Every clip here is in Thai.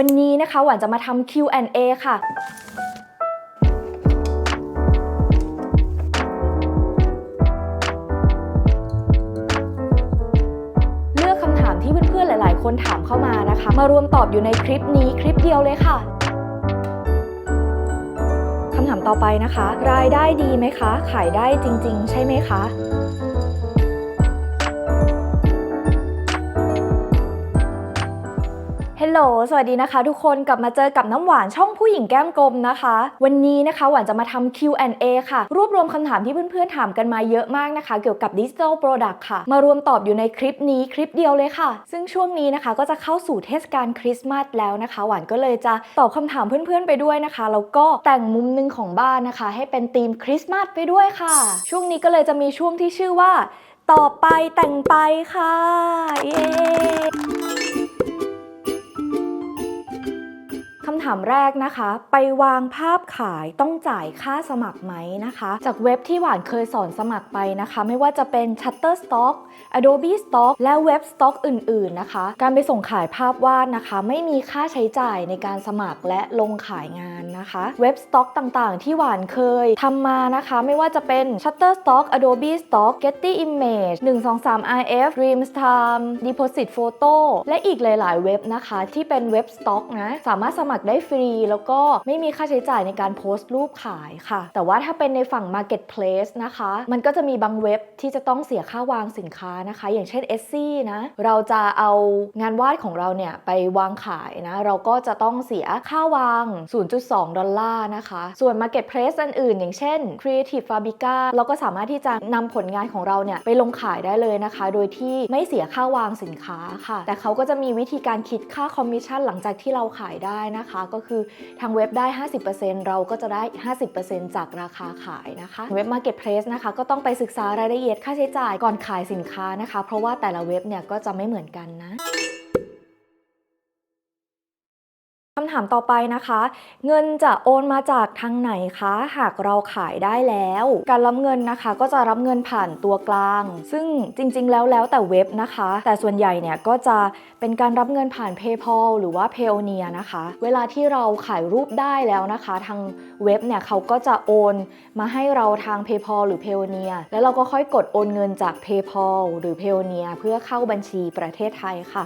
วันนี้นะคะหวานจะมาทำ Q&A ค่ะ เลือกคำถามที่เพื่อนๆ หลายๆ คนถามเข้ามานะคะ มารวมตอบอยู่ในคลิปนี้คลิปเดียวเลยค่ะคำถามต่อไปนะคะ รายได้ดีไหมคะ ขายได้จริง ๆ ใช่ไหมคะ โหล สวัสดีนะคะ ทุกคนกลับมาเจอกับน้ำหวานช่องผู้หญิงแก้มกลมนะคะ วันนี้นะคะหวานจะมาทำ Q&A ค่ะ รวบรวมคำถามที่เพื่อนๆถามกันมาเยอะมากนะคะ เกี่ยวกับ Digital Product ค่ะ มารวมตอบอยู่ในคลิปนี้คลิปเดียวเลยค่ะ ซึ่งช่วงนี้นะคะก็จะเข้าสู่เทศกาลคริสต์มาสแล้วนะคะ หวานก็เลยจะตอบคำถามเพื่อนๆไปด้วยนะคะแล้วก็แต่งมุมหนึงของบ้านนะคะ ให้เป็นธีมคริสต์มาสไปด้วยค่ะ ช่วงนี้ก็เลยจะมีช่วงที่ชื่อว่า ต่อไปแต่งไปค่ะเย้ ถามแรกนะคะ ไปวางภาพขายต้องจ่ายค่าสมัครไหมนะคะ จากเว็บที่หวานเคยสอนสมัครไปนะคะ ไม่ว่าจะเป็น Shutterstock Adobe Stock และเว็บ Stock อื่น ๆ นะคะ การไปส่งขายภาพวาดนะคะ ไม่มีค่าใช้จ่ายในการสมัครและลงขายงาน นะคะ เว็บ Stock ต่างๆ ที่หวานเคยทำมานะคะ ไม่ว่าจะเป็น Shutterstock Adobe Stock Getty Image 123 RF Dreamtime Deposit Photo และอีกหลาย ๆ เว็บนะคะ ที่เป็นเว็บ Stock นะ สามารถสมัครได้ฟรี แล้วก็ไม่มีค่าใช้จ่ายในการโพสต์รูปขายค่ะ แต่ว่าถ้าเป็นในฝั่ง Marketplace นะคะ มันก็จะมีบางเว็บที่จะต้องเสียค่าวางสินค้านะคะ อย่างเช่น Etsy นะ เราจะเอางานวาดของเราเนี่ยไปวางขายนะ เราก็จะต้องเสียค่าวาง 0.2ดอลลาร์นะคะ ส่วน Marketplace อันอื่น อย่างเช่น Creative Fabrica เราก็สามารถที่จะนำผลงานของเราเนี่ยไปลงขายได้เลยนะคะ โดยที่ไม่เสียค่าวางสินค้าค่ะ แต่เขาก็จะมีวิธีการคิดค่าคอมมิชชั่นหลังจากที่เราขายได้นะคะ ก็คือทางเว็บได้ 50%เราก็จะได้ 50%จากราคาขายนะคะ เว็บ Marketplace นะคะ ก็ต้องไปศึกษารายละเอียดค่าใช้จ่ายก่อนขายสินค้านะคะ เพราะว่าแต่ละเว็บเนี่ยก็จะไม่เหมือนกันนะำถามต่อไปนะคะ เงินจะโอนมาจากทางไหนคะ หากเราขายได้แล้ว การรับเงินนะคะก็จะรับเงินผ่านตัวกลาง ซึ่งจริง ๆ แล้วแล้วแต่เว็บนะคะ แต่ส่วนใหญ่เนี่ยก็จะเป็นการรับเงินผ่าน PayPal หรือว่า Payoneer นะคะ เวลาที่เราขายรูปได้แล้วนะคะ ทางเว็บเนี่ยเขาก็จะโอนมาให้เราทาง PayPal หรือ Payoneer แล้วเราก็ค่อยกดโอนเงินจาก PayPal หรือ Payoneer เพื่อเข้าบัญชีประเทศไทยค่ะ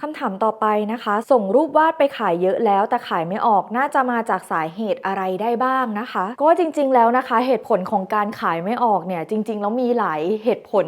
감 ถามต่อไปนะคะ ส่งรูปวาดไปขายเยอะแล้ว แต่ขายไม่ออกน่าจะมาจากสาเหตุอะไรได้บ้างนะคะ ก็จริง ๆ แล้วนะคะ เหตุผลของการขายไม่ออกเนี่ยจริง ๆ แล้วมีหลายเหตุผล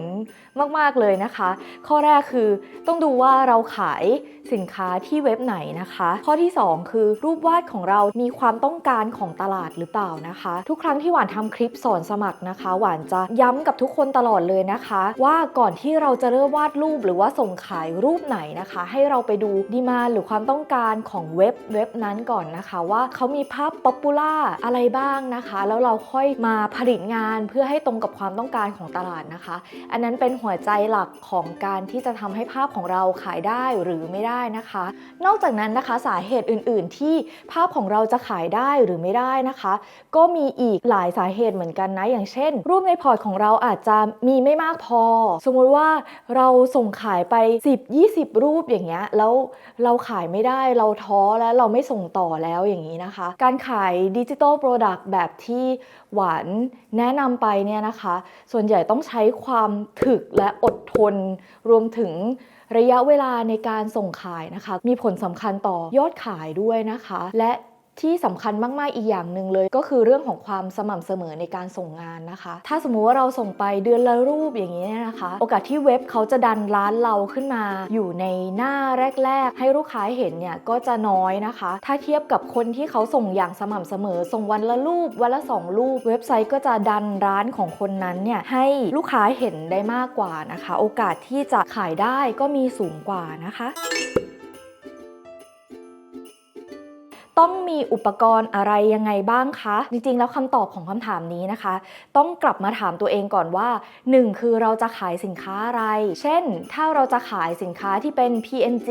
มาก ๆ เลยนะคะ ข้อแรกคือต้องดูว่าเราขายสินค้าที่เว็บไหนนะคะ ข้อที่ 2 คือรูปวาดของเรามีความต้องการของตลาดหรือเปล่านะคะ ทุกครั้งที่หวานทำคลิปสอนสมัครนะคะ หวานจะย้ำกับทุกคนตลอดเลยนะคะ ว่าก่อนที่เราจะเริ่มวาดรูปหรือว่าส่งขายรูปไหนนะคะ ให้เราไปดูดีมาหรือความต้องการของเว็บเว็บนั้นก่อนนะคะ ว่าเขามีภาพป๊อปปูล่าอะไรบ้างนะคะ แล้วเราค่อยมาผลิตงานเพื่อให้ตรงกับความต้องการของตลาดนะคะ อันนั้นเป็นหัวใจหลักของการที่จะทำให้ภาพของเราขายได้หรือไม่ได้นะคะ นอกจากนั้นนะคะสาเหตุอื่น ๆ ที่ภาพของเราจะขายได้หรือไม่ได้นะคะ ก็มีอีกหลายสาเหตุเหมือนกันนะ อย่างเช่น รูปในพอร์ตของเราอาจจะมีไม่มากพอ สมมุติว่าเราส่งขายไป 10-20 รูปอย่างเงี้ยแล้วเราขายไม่ได้เราท้อแล้วเราไม่ส่งต่อแล้วอย่างนี้นะคะ การขายดิจิทัลโปรดักต์แบบที่หวานแนะนำไปเนี่ยนะคะ ส่วนใหญ่ต้องใช้ความถึกและอดทน รวมถึงระยะเวลาในการส่งขายนะคะ มีผลสำคัญต่อยอดขายด้วยนะคะ และ ที่สำคัญมาก ๆ อีกอย่างหนึ่งเลย ก็คือเรื่องของความสม่ำเสมอในการส่งงานนะคะ ถ้าสมมุติว่าเราส่งไปเดือนละรูปอย่างนี้นะคะ โอกาสที่เว็บเขาจะดันร้านเราขึ้นมา อยู่ในหน้าแรก ๆ ให้ลูกค้าเห็นเนี่ยก็จะน้อยนะคะ ถ้าเทียบกับคนที่เขาส่งอย่างสม่ำเสมอ ส่งวันละรูปวันละสองรูป เว็บไซต์ก็จะดันร้านของคนนั้นเนี่ยให้ลูกค้าเห็นได้มากกว่านะคะ โอกาสที่จะขายได้ก็มีสูงกว่านะคะ ต้องมีอุปกรณ์อะไรยังไงบ้างคะ จริงๆ แล้วคำตอบของคำถามนี้นะคะ ต้องกลับมาถามตัวเองก่อนว่า 1 คือเราจะขายสินค้าอะไร เช่น ถ้าเราจะขายสินค้าที่เป็น PNG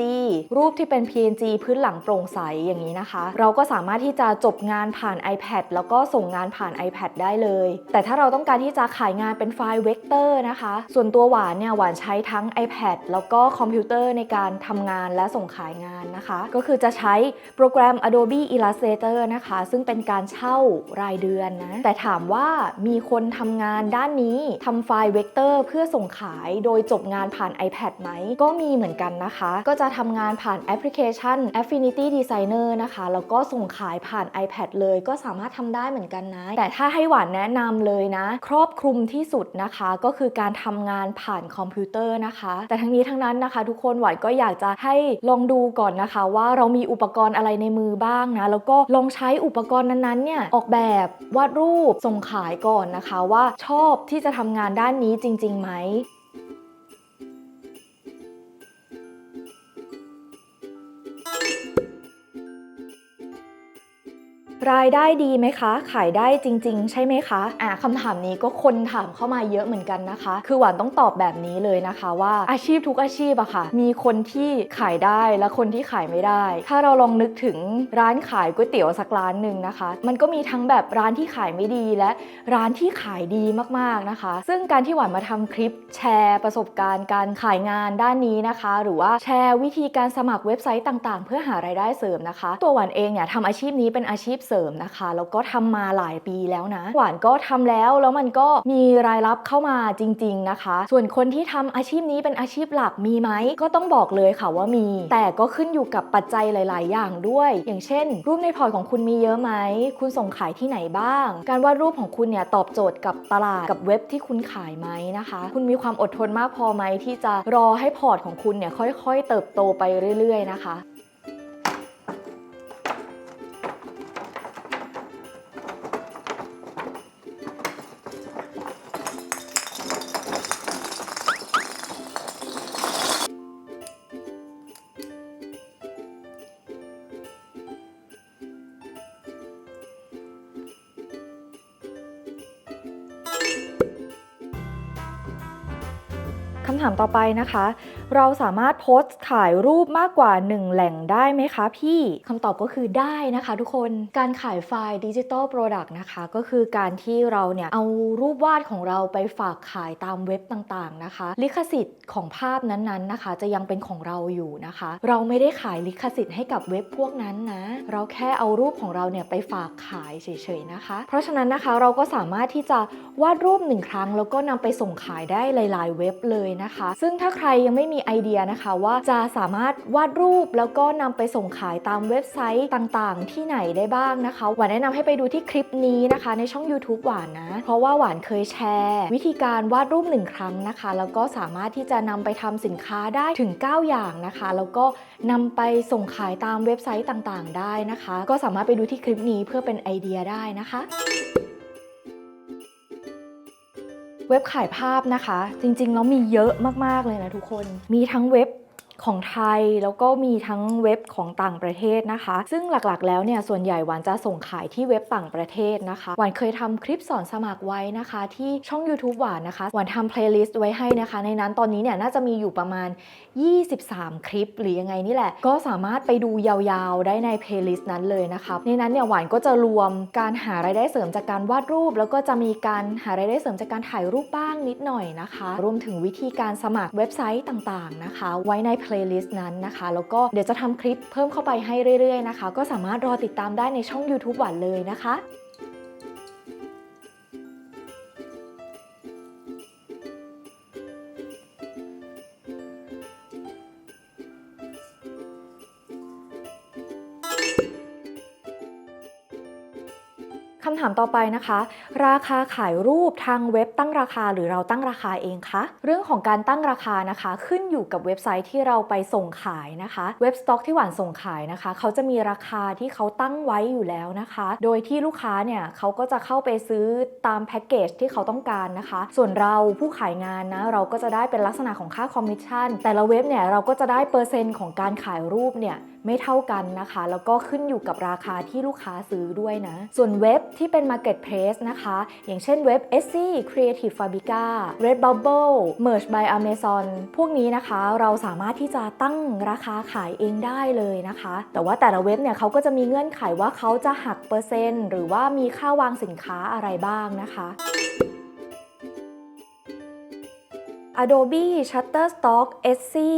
รูปที่เป็น PNG พื้นหลังโปร่งใสอย่างนี้นะคะ เราก็สามารถที่จะจบงานผ่าน iPad แล้วก็ส่งงานผ่าน iPad ได้เลย แต่ถ้าเราต้องการที่จะขายงานเป็นไฟล์เวกเตอร์นะคะ ส่วนตัวหวานเนี่ยหวานใช้ทั้ง iPad แล้วก็คอมพิวเตอร์ในการทำงานและส่งขายงานนะคะ ก็คือจะใช้โปรแกรม Adobe Illustrator นะคะ ซึ่งเป็นการเช่ารายเดือนนะ แต่ถามว่ามีคนทำงานด้านนี้ทำไฟล์เวกเตอร์เพื่อส่งขายโดยจบงานผ่าน iPad ไหม ก็มีเหมือนกันนะคะ ก็จะทำงานผ่านแอปพลิเคชัน Affinity Designer นะคะ แล้วก็ส่งขายผ่าน iPad เลยก็สามารถทำได้เหมือนกันนะ แต่ถ้าให้หวานแนะนำเลยนะ ครอบคลุมที่สุดนะคะ ก็คือการทำงานผ่านคอมพิวเตอร์นะคะ แต่ทั้งนี้ทั้งนั้นนะคะ ทุกคนหวานก็อยากจะให้ลองดูก่อนนะคะ ว่าเรามีอุปกรณ์อะไรในมือบ้างางนะ แล้วก็ลองใช้อุปกรณ์นั้นๆเนี่ยออกแบบวาดรูปส่งขายก่อนนะคะ ว่าชอบที่จะทำงานด้านนี้จริงๆไหม รายได้ดีไหมคะ ขายได้จริง ๆ ใช่ไหมคะอ่าคำถามนี้ก็คนถามเข้ามาเยอะเหมือนกันนะคะ คือหวานต้องตอบแบบนี้เลยนะคะว่าอาชีพทุกอาชีพอะค่ะ มีคนที่ขายได้และคนที่ขายไม่ได้ ถ้าเราลองนึกถึงร้านขายก๋วยเตี๋ยวสักร้านหนึ่งนะคะ มันก็มีทั้งแบบร้านที่ขายไม่ดีและร้านที่ขายดีมากๆนะคะ ซึ่งการที่หวานมาทำคลิปแชร์ประสบการณ์การขายงานด้านนี้นะคะ หรือว่าแชร์วิธีการสมัครเว็บไซต์ต่างๆ เพื่อหารายได้เสริมนะคะ ตัวหวานเองเนี่ยทำอาชีพนี้เป็นอาชีพเสริมนะคะ แล้วก็ทำมาหลายปีแล้วนะ หวานก็ทำแล้วแล้วมันก็มีรายรับเข้ามาจริง ๆนะคะ ส่วนคนที่ทำอาชีพนี้เป็นอาชีพหลักมีไหมก็ต้องบอกเลยค่ะว่ามี แต่ก็ขึ้นอยู่กับปัจจัยหลาย ๆ อย่างด้วย อย่างเช่น รูปในพอร์ตของคุณมีเยอะไหมคุณส่งขายที่ไหนบ้าง การวาดรูปของคุณเนี่ยตอบโจทย์กับตลาดกับเว็บที่คุณขายไหมนะคะ คุณมีความอดทนมากพอไหมที่จะรอให้พอร์ตของคุณเนี่ยค่อย ๆ เติบโตไปเรื่อย ๆ นะคะำถามต่อไปนะคะ เราสามารถโพสต์ขายรูปมากกว่า 1 แหล่งได้ไหมคะพี่คำตอบก็คือได้นะคะทุกคนการขายไฟล์ดิจิ t a ลโปรดักต์นะคะ ก็คือการที่เราเนี่ยเอารูปวาดของเราไปฝากขายตามเว็บต่างๆนะคะ ลิขสิทธิ์ของภาพนั้นๆนะคะ จะยังเป็นของเราอยู่นะคะ เราไม่ได้ขายลิขสิทธิ์ให้กับเว็บพวกนั้นนะ เราแค่เอารูปของเราเนี่ยไปฝากขายเฉยๆนะคะ เพราะฉะนั้นนะคะเราก็สามารถที่จะวาดรูปหนึ่งครั้ง แล้วก็นำไปส่งขายได้หลาย ๆ เว็บเลยนะคะซึ่งถ้าใครยังไม่มีไอเดียนะคะว่าจะสามารถวาดรูปแล้วก็นำไปส่งขายตามเว็บไซต์ต่างๆ ที่ไหนได้บ้างนะคะ หวานแนะนำให้ไปดูที่คลิปนี้นะคะ ในช่อง YouTube หวานนะ เพราะว่าหวานเคยแชร์ วิธีการวาดรูปหนึ่งครั้งนะคะ แล้วก็สามารถที่จะนำไปทำสินค้าได้ถึง 9 อย่างนะคะ แล้วก็นำไปส่งขายตามเว็บไซต์ต่างๆ ได้นะคะ ก็สามารถไปดูที่คลิปนี้เพื่อเป็นไอเดียได้นะคะ เว็บขายภาพนะคะ จริงๆ แล้วมีเยอะมากๆเลยนะทุกคน มีทั้งเว็บ ของไทยแล้วก็มีทั้งเว็บของต่างประเทศนะคะ ซึ่งหลักๆ แล้วเนี่ยส่วนใหญ่หวานจะส่งขายที่เว็บต่างประเทศนะคะหวานเคยทำคลิปสอนสมัครไว้นะคะ ที่ช่อง YouTube หวานนะคะหวานทำเพลย์ลิสต์ไว้ให้นะคะ ในนั้นตอนนี้เนี่ยน่าจะมีอยู่ประมาณ 23 คลิป หรือยังไงนี่แหละ ก็สามารถไปดูยาวๆได้ในเพลย์ลิสต์นั้นเลยนะคะในนั้นเนี่ยหวานก็จะรวมการหารายได้เสริมจากการวาดรูป แล้วก็จะมีการหารายได้เสริมจากการถ่ายรูปบ้างนิดหน่อยนะคะ รวมถึงวิธีการสมัครเว็บไซต์ต่างๆนะคะ ไว้ในเพลย์ลิสต์นั้นนะคะ แล้วก็เดี๋ยวจะทำคลิปเพิ่มเข้าไปให้เรื่อยๆนะคะ ก็สามารถรอติดตามได้ในช่อง YouTube หวานเลยนะคะ ถามต่อไปนะคะ ราคาขายรูปทางเว็บตั้งราคาหรือเราตั้งราคาเองคะ เรื่องของการตั้งราคานะคะ ขึ้นอยู่กับเว็บไซต์ที่เราไปส่งขายนะคะ เว็บสต็อกที่หวานส่งขายนะคะ เขาจะมีราคาที่เขาตั้งไว้อยู่แล้วนะคะ โดยที่ลูกค้าเนี่ยเขาก็จะเข้าไปซื้อตามแพ็กเกจที่เขาต้องการนะคะ ส่วนเราผู้ขายงานนะเราก็จะได้เป็นลักษณะของค่าคอมมิชชั่นแต่ละเว็บเนี่ยเราก็จะได้เปอร์เซ็นต์ของการขายรูปเนี่ย ไม่เท่ากันนะคะ แล้วก็ขึ้นอยู่กับราคาที่ลูกค้าซื้อด้วยนะ ส่วนเว็บที่เป็น Marketplace นะคะ อย่างเช่นเว็บ Etsy Creative Fabrica Redbubble Merge by Amazon พวกนี้นะคะเราสามารถที่จะตั้งราคาขายเองได้เลยนะคะ แต่ว่าแต่ละเว็บเนี่ยเขาก็จะมีเงื่อนไขว่าเขาจะหักเปอร์เซ็นต์หรือว่ามีค่าวางสินค้าอะไรบ้างนะคะ Adobe Shutterstock Etsy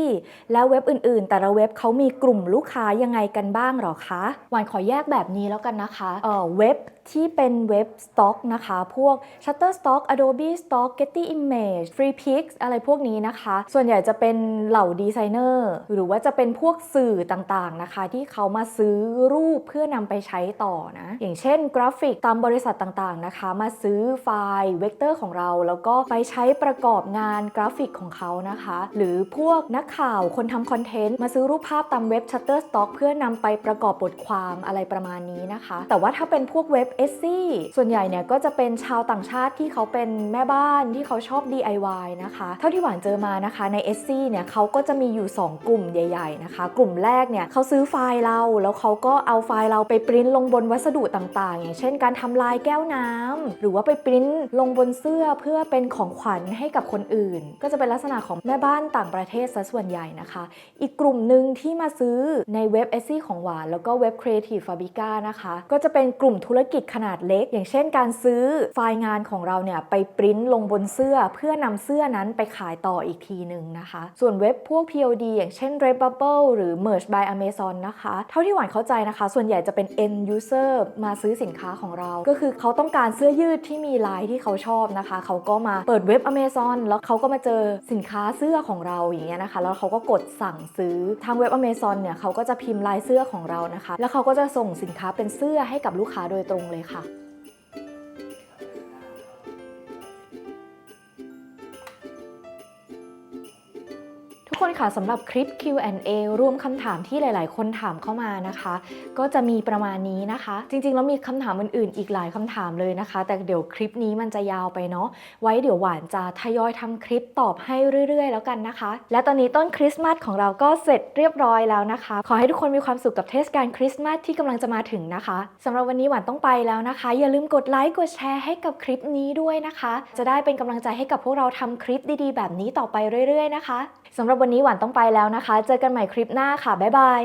และเว็บอื่นๆ แต่ละเว็บเขามีกลุ่มลูกค้ายังไงกันบ้างหรอคะหวานขอแยกแบบนี้แล้วกันนะคะเอ่อเว็บที่เป็นเว็บ Stock นะคะ พวก Shutterstock Adobe Stock Getty Image FreePix อะไรพวกนี้นะคะ ส่วนใหญ่จะเป็นเหล่าดีไซเนอร์หรือว่าจะเป็นพวกสื่อต่างๆนะคะ ที่เขามาซื้อรูปเพื่อนำไปใช้ต่อนะ อย่างเช่นกราฟิกตามบริษัทต่างๆนะคะ มาซื้อไฟล์เวกเตอร์ของเรา แล้วก็ไปใช้ประกอบงานกราฟิกของเขานะคะ หรือพวกนักข่าวคนทำคอนเทนต์มาซื้อรูปภาพตามเว็บ Shutterstock เพื่อนำไปประกอบบทความอะไรประมาณนี้นะคะ แต่ว่าถ้าเป็นพวกเว็บ e s ซี่ส่วนใหญ่เนี่ยก็จะเป็นชาวต่างชาติที่เขาเป็นแม่บ้านที่เขาชอบ DIY นะคะ เท่าที่หวานเจอมานะคะใน e s ซี่เนี่ยเขาก็จะมีอยู่ 2 กลุ่มใหญ่ ๆนะคะ กลุ่มแรกเนี่ยเขาซื้อไฟล์เรา แล้วเขาก็เอาไฟล์เราไปปริ้นลงบนวัสดุต่างๆ อย่างเช่น การทำลายแก้วน้ำหรือว่าไปปริ้นลงบนเสื้อเพื่อเป็นของขวัญให้กับคนอื่นก็จะเป็นลักษณะของแม่บ้านต่างประเทศซะส่วนใหญ่นะคะ อีกกลุ่มหนึ่งที่มาซื้อในเว็บ e s ซี่ของหวานแล้วก็เว็บ Creative Fabrica นะคะ ก็จะเป็นกลุ่มธุรกิจขนาดเล็ก อย่างเช่นการซื้อไฟล์งานของเราเนี่ยไปปริ้นลงบนเสื้อเพื่อนำเสื้อนั้นไปขายต่ออีกทีหนึ่งนะคะ ส่วนเว็บพวก POD อย่างเช่น Redbubble หรือ Merge by Amazon นะคะ เท่าที่หวานเข้าใจนะคะ ส่วนใหญ่จะเป็น end user มาซื้อสินค้าของเรา ก็คือเขาต้องการเสื้อยืดที่มีลายที่เขาชอบนะคะ เขาก็มาเปิดเว็บ Amazon แล้วเขาก็มาเจอสินค้าเสื้อของเราอย่างเงี้ยนะคะ แล้วเขาก็กดสั่งซื้อทางเว็บ Amazon เนี่ยเขาก็จะพิมพ์ลายเสื้อของเรานะคะ แล้วเขาก็จะส่งสินค้าเป็นเสื้อให้กับลูกค้าโดยตรงเลยค่ะ คนค่ะสำหรับคลิป Q&A รวมคำถามที่หลาย ๆ คนถามเข้ามานะคะ ก็จะมีประมาณนี้นะคะ จริง ๆ แล้วมีคำถามอื่น ๆ อีกหลายคำถามเลยนะคะ แต่เดี๋ยวคลิปนี้มันจะยาวไปเนาะไว้เดี๋ยวหวานจะทยอยทำคลิปตอบให้เรื่อย ๆ แล้วกันนะคะ และตอนนี้ต้นคริสต์มาสของเราก็เสร็จเรียบร้อยแล้วนะคะ ขอให้ทุกคนมีความสุขกับเทศกาลคริสต์มาสที่กำลังจะมาถึงนะคะสำหรับวันนี้หวานต้องไปแล้วนะคะ อย่าลืมกดไลค์กดแชร์ให้กับคลิปนี้ด้วยนะคะ จะได้เป็นกำลังใจให้กับพวกเราทำคลิปดี ๆ แบบนี้ต่อไปเรื่อย ๆ นะคะสำหรับวันนี้หวานต้องไปแล้วนะคะ เจอกันใหม่คลิปหน้าค่ะ บ๊ายบาย